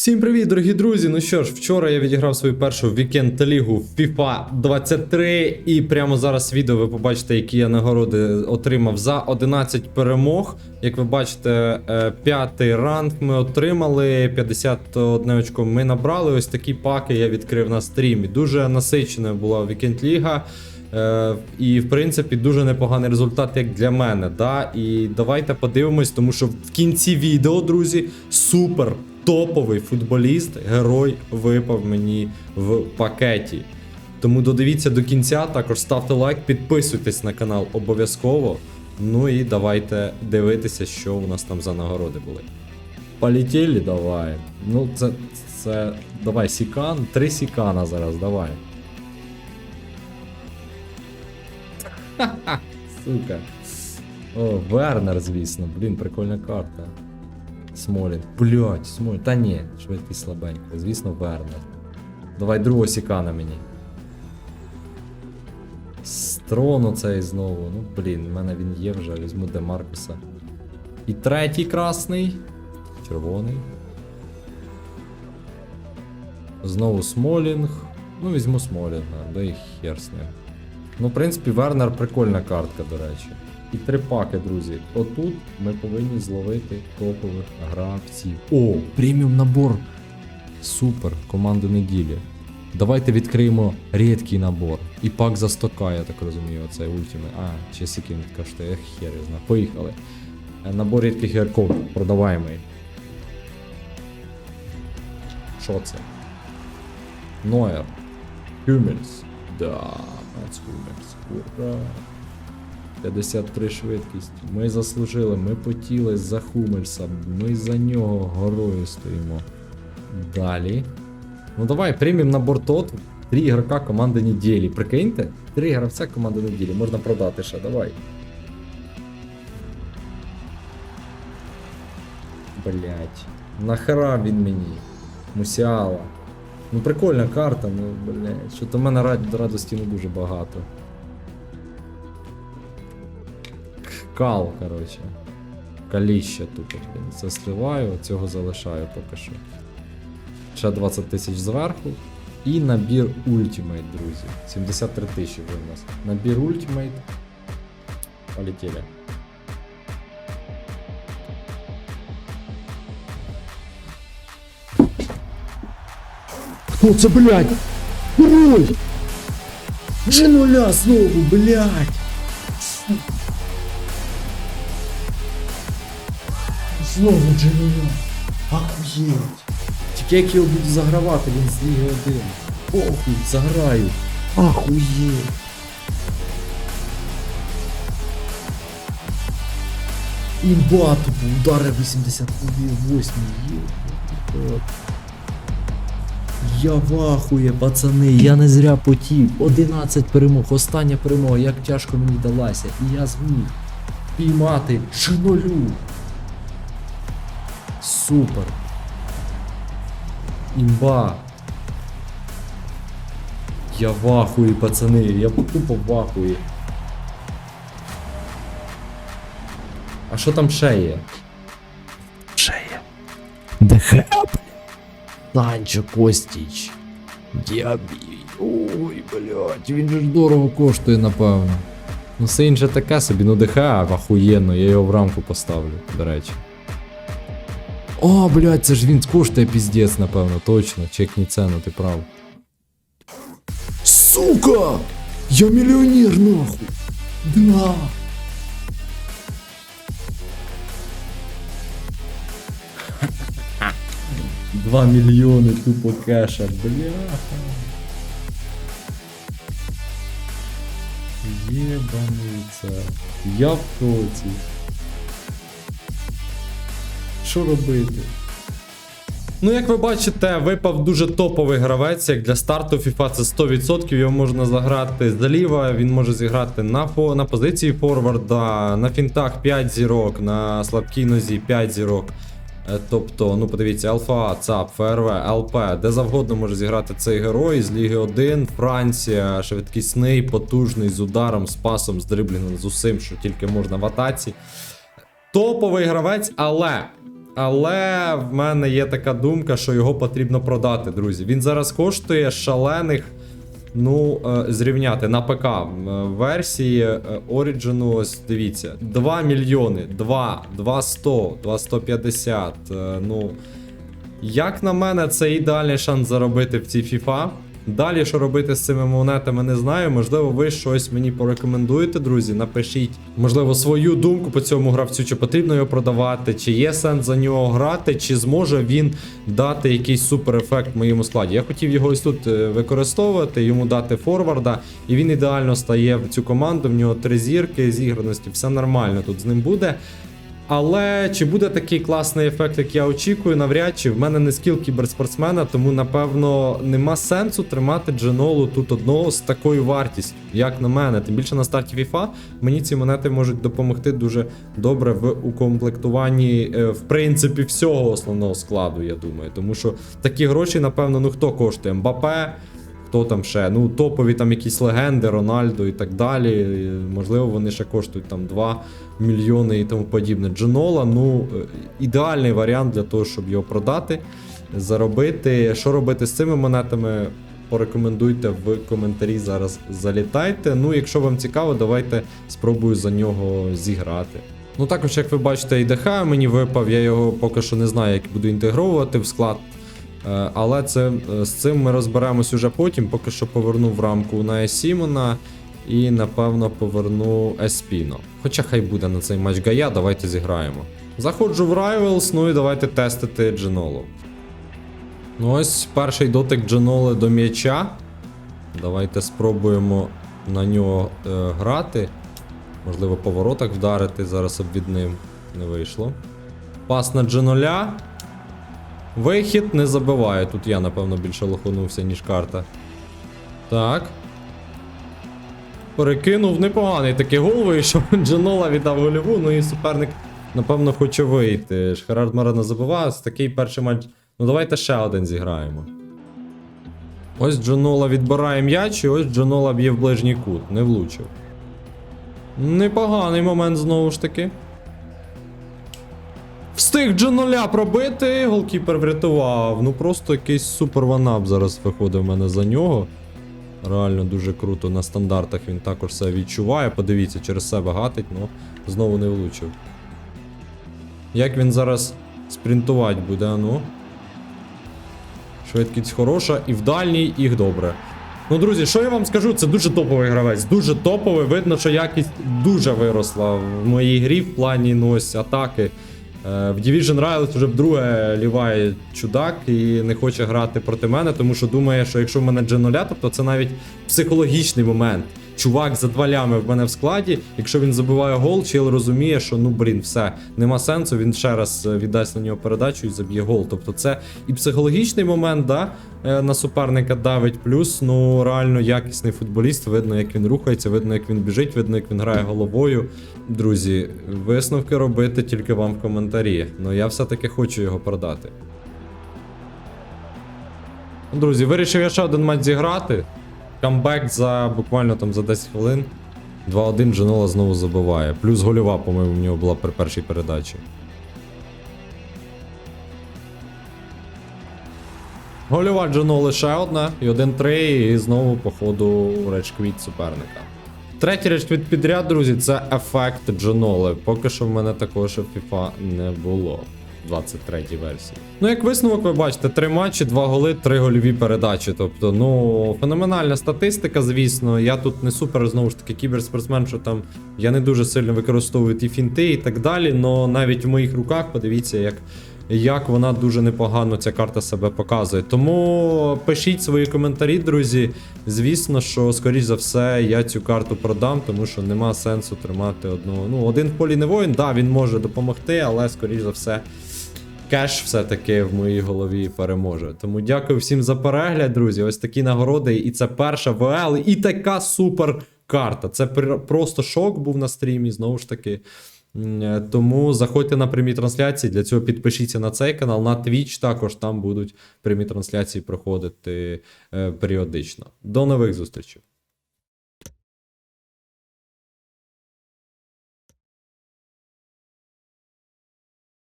Всім привіт, дорогі друзі! Ну що ж, вчора я відіграв свою першу вікенд лігу FIFA 23, і прямо зараз відео ви побачите, які я нагороди отримав за 11 перемог. Як ви бачите, е, п'ятий ранг ми отримали, 51 очко ми набрали. Ось такі паки я відкрив на стрімі. Дуже насичена була вікенд ліга. І, в принципі, дуже непоганий результат, як для мене. Да? І давайте подивимось, тому що в кінці відео, друзі, супер топовий футболіст, герой випав мені в пакеті. Тому додивіться до кінця, також ставте лайк, підписуйтесь на канал обов'язково. Ну і давайте дивитися, що у нас там за нагороди були. Полетіли, давай. Ну, це. це. Давай, сікан. Три сікана зараз, давай. Сука. О, Вернер, звісно. Блін, прикольна карта. Смолін. Блять, Смолін. Та ні, швидкість слабенька. Звісно, Вернер. Давай другого сікана мені. Строн оцей знову. Ну, блін, в мене він є вже, візьму Демаркуса. І третій красний. Червоний. Знову Смолінг. Ну, візьму Смолінга, да і хер з ним. Ну, в принципі, Вернер прикольна картка, до речі. І три паки, друзі. Отут ми повинні зловити топових гравців. О, преміум набор. Супер, команди неділі. Давайте відкриємо рідкий набор. І пак за 100к, я так розумію, оцей ультимейт. А, чи скільки він коштує, хер я знаю. Поїхали. Е, Набор рідких гірков, продаваємий. Що це? Ноєр. Хюмельс. Да, Хюмельс. Ура. 53 швидкість. Ми заслужили, ми потіли за Хумельса, ми за нього горою стоїмо. Далі. Ну давай, приймемо набор тот. Три ігрока команди неділі. Прикиньте? Три гравця команди неділі. Можна продати ще, давай. Блять. Нахера він мені? Мусіала. Ну прикольна карта, ну блять. Що то в мене рад- радості не дуже багато. Кал, коротше. Каліща тупо. блін. Це сливаю, цього залишаю поки що. Ще 20 тисяч зверху. І набір Ultimate, друзі. 73 тисячі вже у нас. Набір Ultimate. Полетіли. Хто це, блядь? Ой! Джинуля знову, блядь! Знову Джинуля. Ахуєть. Тільки як його буду загравати, він з ліги один. Похуй, заграю. Ахуєть. Імба тупо, удари 88 є. Я вахує, пацани, я не зря потів. 11 перемог, остання перемога, як тяжко мені далася. І я зміг піймати чинолю. Супер. Імба. Я вахую, пацани, я тупо вахую. А що там ще є? Ще є. ДХ, Санчо Костіч. Діабій. Ой, блядь, він же ж дорого коштує, напевно. Ну все інше таке собі, ну ДХ ахуєнно, я його в рамку поставлю, до речі. О, блядь, це ж він коштує піздець, напевно, точно. Чекні ціну, ти прав. Сука! Я мільйонер, нахуй! Да! Два мільйони тупо кеша, бляха. Єбаниця. Я в тоці. Що робити? Ну, як ви бачите, випав дуже топовий гравець, як для старту FIFA це 100%. Його можна заграти зліва, він може зіграти на фо, на позиції форварда, на фінтах 5 зірок, на слабкій нозі 5 зірок. Е, Тобто, ну подивіться, Алфа, ЦАП, ФРВ, ЛП, де завгодно може зіграти цей герой з Ліги 1, Франція, швидкісний, потужний, з ударом, з пасом, з дриблінгом, з усім, що тільки можна в атаці. Топовий гравець, але. Але в мене є така думка, що його потрібно продати, друзі. Він зараз коштує шалених. Ну, е, зрівняти на ПК е, версії е, Origin, ось дивіться, 2 мільйони, 2, 2 100, 2 150. е, Ну, як на мене, це ідеальний шанс заробити в цій FIFA. Далі, що робити з цими монетами, не знаю. Можливо, ви щось мені порекомендуєте, друзі. Напишіть, можливо, свою думку по цьому гравцю, чи потрібно його продавати, чи є сенс за нього грати, чи зможе він дати якийсь супер ефект моєму складі. Я хотів його ось тут е, використовувати, йому дати форварда, і він ідеально стає в цю команду. В нього три зірки зіграності, все нормально тут з ним буде. Але чи буде такий класний ефект, як я очікую, навряд чи в мене не скіл кіберспортсмена, тому напевно нема сенсу тримати Дженолу тут одного з такою вартістю, як на мене. Тим більше на старті FIFA мені ці монети можуть допомогти дуже добре в укомплектуванні, е, в принципі, всього основного складу, я думаю. Тому що такі гроші, напевно, ну хто коштує? Мбапе, Хто там ще? Ну, топові там якісь легенди, Рональдо і так далі. Можливо, вони ще коштують там 2 мільйони і тому подібне. Дженола, ну, е, ідеальний варіант для того, щоб його продати, заробити. Що робити з цими монетами? Порекомендуйте в коментарі зараз залітайте. Ну, якщо вам цікаво, давайте спробую за нього зіграти. Ну, також, як ви бачите, ІДХ мені випав, я його поки що не знаю, як буду інтегровувати в склад. Е, Але це, е, з цим ми розберемось уже потім. Поки що поверну в рамку на Сімона і напевно поверну Еспіно. Хоча хай буде на цей матч Гая, давайте зіграємо. Заходжу в Rivals, ну і давайте тестити Дженолу. Ну ось перший дотик Дженоли до м'яча. Давайте спробуємо на нього е, грати. Можливо, по вдарити. Зараз обвідним не вийшло. Пас на Дженоля. Вихід не забиває. Тут я, напевно, більше лоханувся, ніж карта. Так. Перекинув непоганий такий гол вийшов. Джанола віддав гольову, ну і суперник, напевно, хоче вийти. Шхерард Марана забиває. Такий перший матч. Ну давайте ще один зіграємо. Ось Джанола відбирає м'яч, і ось Джанола б'є в ближній кут. Не влучив. Непоганий момент знову ж таки. Встиг Джаноля пробити, голкіпер врятував. Ну просто якийсь супер ванап зараз виходить в мене за нього. Реально дуже круто. На стандартах він також все відчуває. Подивіться, через себе гатить, ну знову не влучив. Як він зараз спринтувати буде, ну. Швидкість хороша, і в дальній, і добре. Ну, друзі, що я вам скажу, це дуже топовий гравець. Дуже топовий. Видно, що якість дуже виросла в моїй грі в плані ну, ось, атаки. Е, В Division Rivals вже вдруге ліває чудак і не хоче грати проти мене, тому що думає, що якщо в мене G0, тобто це навіть психологічний момент. Чувак за два лями в мене в складі. Якщо він забиває гол, чел розуміє, що ну блін, все, нема сенсу. Він ще раз е, віддасть на нього передачу і заб'є гол. Тобто це і психологічний момент, да, е, на суперника давить. Плюс ну реально якісний футболіст. Видно, як він рухається, видно, як він біжить, видно, як він грає головою. Друзі, висновки робити тільки вам в коментарі. Ну я все-таки хочу його продати. Друзі, вирішив я ще один матч зіграти. Камбек за буквально там за 10 хвилин. 2-1 Дженола знову забиває. Плюс гольова, по-моєму, в нього була при першій передачі. Гольова Дженоли ще одна, і 1-3, і знову, по ходу, речквіт суперника. Третій речквіт підряд, друзі, це ефект Дженоли. Поки що в мене також FIFA не було. 23 версії. Ну, як висновок, ви бачите, три матчі, два голи, три гольові передачі. Тобто, ну, феноменальна статистика, звісно. Я тут не супер, знову ж таки, кіберспортсмен, що там я не дуже сильно використовую ті фінти і так далі. але навіть в моїх руках, подивіться, як. Як вона дуже непогано ця карта себе показує. Тому пишіть свої коментарі, друзі. Звісно, що, скоріш за все, я цю карту продам, тому що нема сенсу тримати одного. Ну, один в полі не воїн, да, він може допомогти, але, скоріш за все, кеш все-таки в моїй голові переможе. Тому дякую всім за перегляд, друзі. Ось такі нагороди. І це перша ВЛ, і така супер карта. Це просто шок був на стрімі, знову ж таки. Е, Тому заходьте на прямі трансляції. Для цього підпишіться на цей канал, на Twitch також там будуть прямі трансляції проходити е, періодично. До нових зустрічей.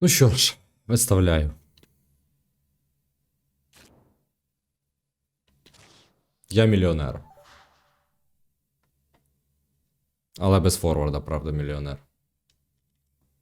Ну що ж, Виставляю. Я мільйонер. Але без форварда, правда, мільйонер.